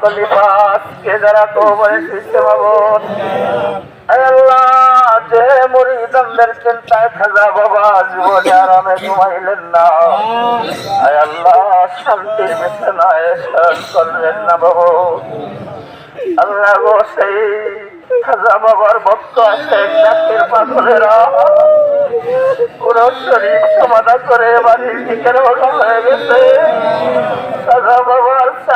কলিপাস কে যারা কবরে শুইতে মাবন আল্লাহ, যে মুরিদানদের চিন্তায় খাজা বাবা, জীবনে আরামে ঘুমাইলেন না। আয় আল্লাহ, শান্তির বিছানায় শয়ন করলেন না বাবু। আল্লাহ গো, সেই খাজা বাবার ভক্ত আছে পুরো শরীর করে বাড়ির দিকের হয়ে গেছে। বাবার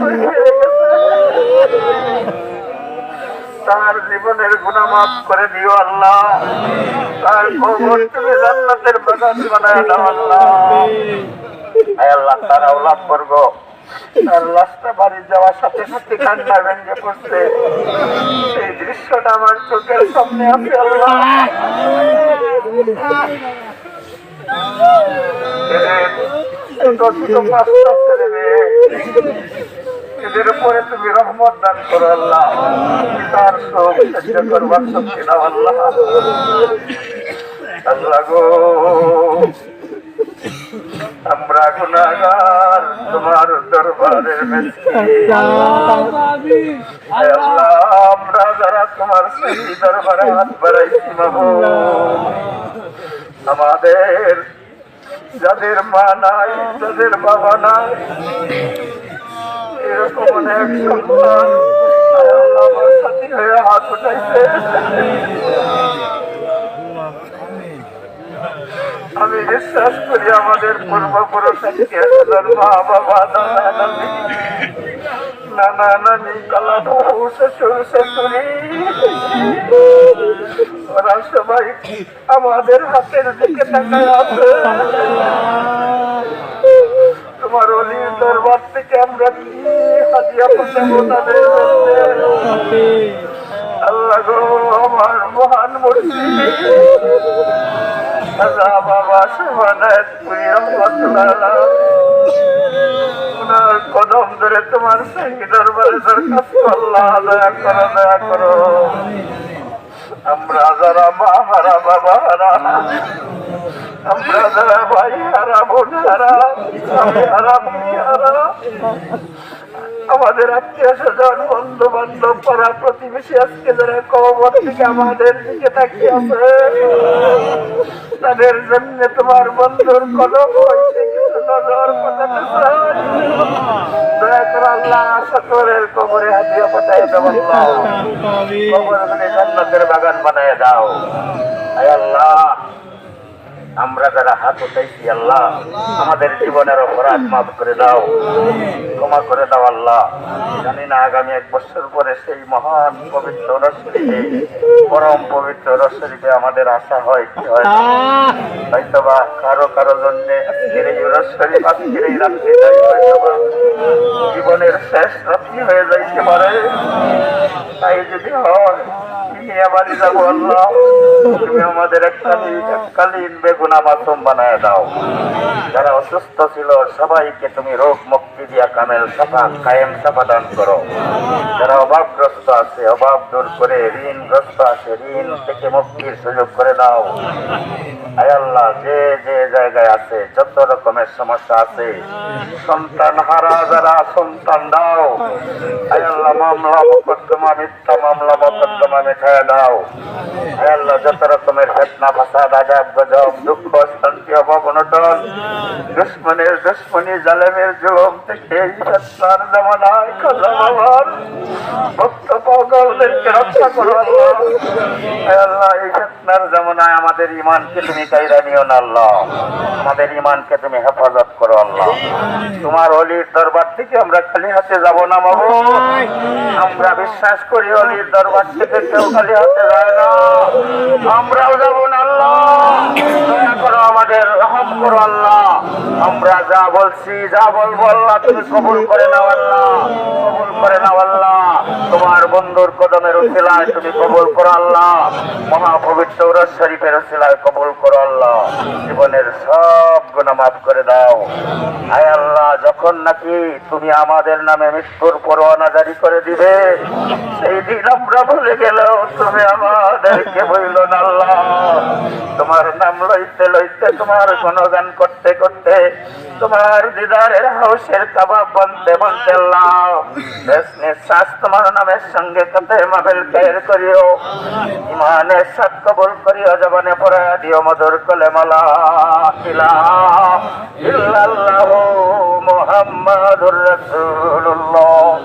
তৈরি জীবনের গুণা মাফ করে দিও আল্লাহ। তার কবর তুমি জান্নাতের বাগান বানায় আল্লাহ। আল্লাহ, তার আওলাদ বর্গ। তার লাশটা বাড়ি যাওয়ার সাথে সাথে কান্না ভেঙে পড়ছে। সেই দৃশ্যটা আমার চোখের সামনে আছে এদের উপরে তুমি রহমত দান করো, আল্লাহ। তার সব সহ্য করবার শক্তি দাও, আল্লাহ। আল্লাহ গো। আমরা গুনাগার তোমার আল্লাহ আমরা যারা তোমার সেই দরবারে হাত বাড়াইছি আমাদের যাদের মা নাই যাদের বাবা নাই এরকম অনেক সন্তান আমার সাথী হয়ে হাত উঠাইছে। আমি বিশ্বাস করি আমাদের সবাই আমাদের হাতের দিকে তোমার অলির দরবার থেকে আমরা কি হাদিয়া পাঠাবো তাদের? আল্লাহ গো আমার মহান মূর্তি আল্লাহ বাবা পুরি রহমাতুল্লাহ ওনার কদম ধরে তোমার সেই দরবারে দরখাস্ত আল্লাহ দয়া করো দয়া করো আমরা যারা মা হারা বাবা হারা আমরা যারা ভাই হারা বোন হারা হারা হারা আমাদের আত্মীয় স্বজন বন্ধু বান্ধব পাড়া প্রতিবেশী আজকে যারা কবর থেকে আমাদের দিকে তাকিয়ে আছে, তাদের জন্য তোমার বন্ধুর কলম জান্নাতের বাগান বানায় দাও। আল্লাহ। আমরা যারা হাত উঠাইছি, আল্লাহ, আমাদের জীবনের অপরাধ মাফ করে দাও। ক্ষমা করে দাও, আল্লাহ। জানি না আগামী এক বছর পরে সেই মহান পবিত্র রসরিতে পরম পবিত্র রসরিতে আমাদের আশা হয়, কি হয়। হয়তো বা কারও কারও জন্য জীবনের শেষ রাত্রি হয়ে যাইতে পারে। তাই যদি হয়, নিয়ে যাব, আল্লাহ। তুমি আমাদের এককালীন এককালীন বেগুনা মাধ্যম বানায় দাও। যারা অসুস্থ ছিল সবাইকে তুমি রোগ মুক্তি দিয়া কামেল সাফা কায়েম সাফা দান করো। যারা অভাবগ্রস্ত আছে অভাব দূর করে ঋণগ্রস্ত আছে ঋণ থেকে মুক্তির সুযোগ করে দাও। যত রকমের সমস্যা আছে, সন্তান গজব, দুঃখ শান্তি অভাব, অনটন, দুশ্মনের দুশ্মনী, জালেমের জুলম থেকে রক্ষা করো আল্লাহ। এই ফেতনার জামানায় আমাদের ইমানকে তুমি নিও না আল্লাহ। আমাদের ইমানকে তুমি হেফাজত করো আল্লাহ। তোমার অলির দরবার থেকে আমরা খালি হাতে যাব না বাবু। আমরা বিশ্বাস করি অলির দরবার থেকে কেউ খালি হাতে যায় না। আমরাও যাব না আল্লাহ। করো আমাদের রহম করো আল্লাহ। আমরা যা বলছি, যা বলব আল্লাহ, তুমি কবুল করে নাও আল্লাহ। কবুল করে নাও আল্লাহ। তোমার বন্ধুর কদমের উসিলায় তুমি কবুল করো আল্লাহ। মহাপবিত্র শরীফের উসিলায় কবুল করো আল্লাহ, জীবনের সব গুণা মাফ করে দাও। আয় আল্লাহ, যখন নাকি তুমি আমাদের নামে মৃত্যুর পরোয়ানা জারি করে দিবে, সেই দিন আমরা ভুলে গেলেও তুমি আমাদেরকে বইল না আল্লাহ। তোমার নাম লইতে লইতে, তোমার গুণগান করতে করতে, তোমার দিদারের হাউসের কাবাব বনতে বনতে শেষ তোমার নামের সঙ্গে কাতে মাবেল খের করিও। ইমানের সাত কবল করিও, জবানে পড়া দিও মধুর কলে মালা ইলাহা মুহাম্মাদুর রাসূলুল্লাহ।